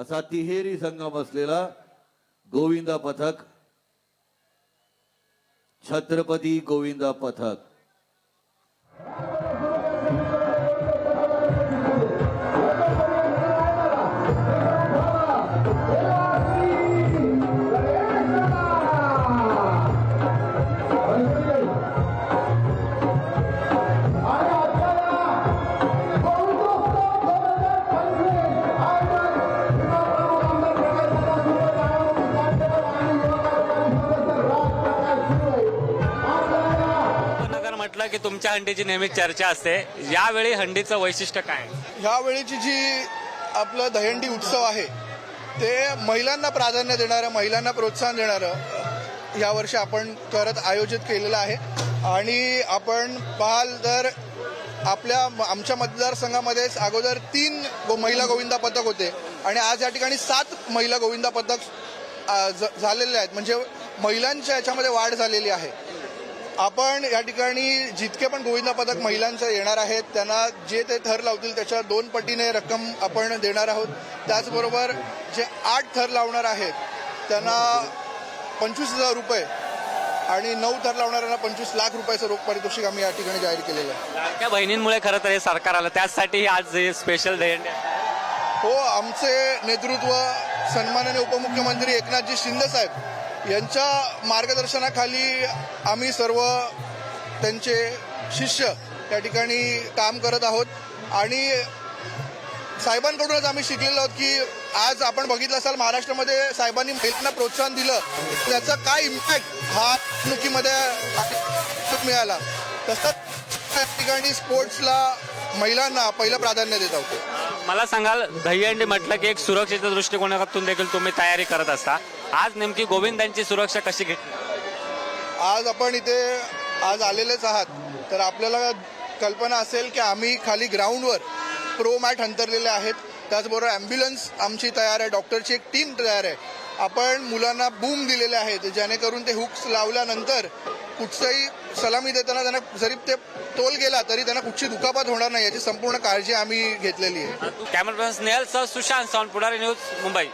असा तिहेरी संगम असलेला गोविंदा पथक छत्रपती गोविंदा पथक. म्हटलं की तुमच्या हंडीची नेहमी चर्चा असते. यावेळी हंडीचं वैशिष्ट्य काय? यावेळीची जी आपलं दहंडी उत्सव आहे ते महिलांना प्राधान्य देणारं महिलांना प्रोत्साहन देणारं यावर्षी आपण करत आयोजित केलेलं आहे. आणि आपण पाहाल तर आपल्या आमच्या मतदारसंघामध्येच अगोदर तीन गो महिला गोविंदा पथक होते. आणि आज या ठिकाणी सात महिला गोविंदा पथक ज- झालेले आहेत. म्हणजे महिलांच्या याच्यामध्ये वाढ झालेली आहे. आपण या ठिकाणी जितके पण गोविंदा पथक महिलांचं येणार आहेत त्यांना जे ते थर लावतील त्याच्या दोन पटीने रक्कम आपण देणार आहोत. त्याचबरोबर जे आठ थर लावणार आहेत त्यांना पंचवीस हजार रुपये आणि नऊ थर लावणाऱ्यांना पंचवीस लाख रुपयाचं रोख पारितोषिक आम्ही या ठिकाणी जाहीर केलेलं आहे. लाडक्या बहिणींमुळे खरं तर हे सरकार आलं. त्याचसाठी आज हे स्पेशल आहे. हो आमचे नेतृत्व सन्माननीय उपमुख्यमंत्री एकनाथजी शिंदे साहेब यांच्या मार्गदर्शनाखाली आम्ही सर्व त्यांचे शिष्य त्या ठिकाणी काम करत आहोत. आणि साहेबांकडूनच आम्ही शिकलेलो आहोत की आज आपण बघितलं असाल महाराष्ट्रामध्ये साहेबांनी महिलांना प्रोत्साहन दिलं. त्याचा काय इम्पॅक्ट हा निवडणुकीमध्ये मिळाला. तसंच त्या ठिकाणी स्पोर्ट्सला महिलांना पहिलं प्राधान्य देत आहोत. मला सांगाल दहीहंडी म्हटलं की एक सुरक्षेच्या दृष्टिकोनातून देखील तुम्ही तयारी करत असता. आज नेमकी गोविंदांची सुरक्षा कशी घेतली? आज आपण इथे आज आलेलेच आहात. तर आपल्याला कल्पना असेल की आम्ही खाली ग्राउंडवर प्रो मॅट अंतरलेले आहेत. त्याचबरोबर ॲम्ब्युलन्स आमची तयार आहे डॉक्टरची एक टीम तयार आहे. आपण मुलांना बूम दिलेले आहेत जेणेकरून ते हुक्स लावल्यानंतर कुठचंही सलामी देताना त्यांना जरी ते तोल गेला तरी त्यांना कुठची दुखापत होणार नाही याची संपूर्ण काळजी आम्ही घेतलेली आहे. कॅमेरा पर्सन स्नेहल सह सुशांत सावंत पुढारी न्यूज मुंबई.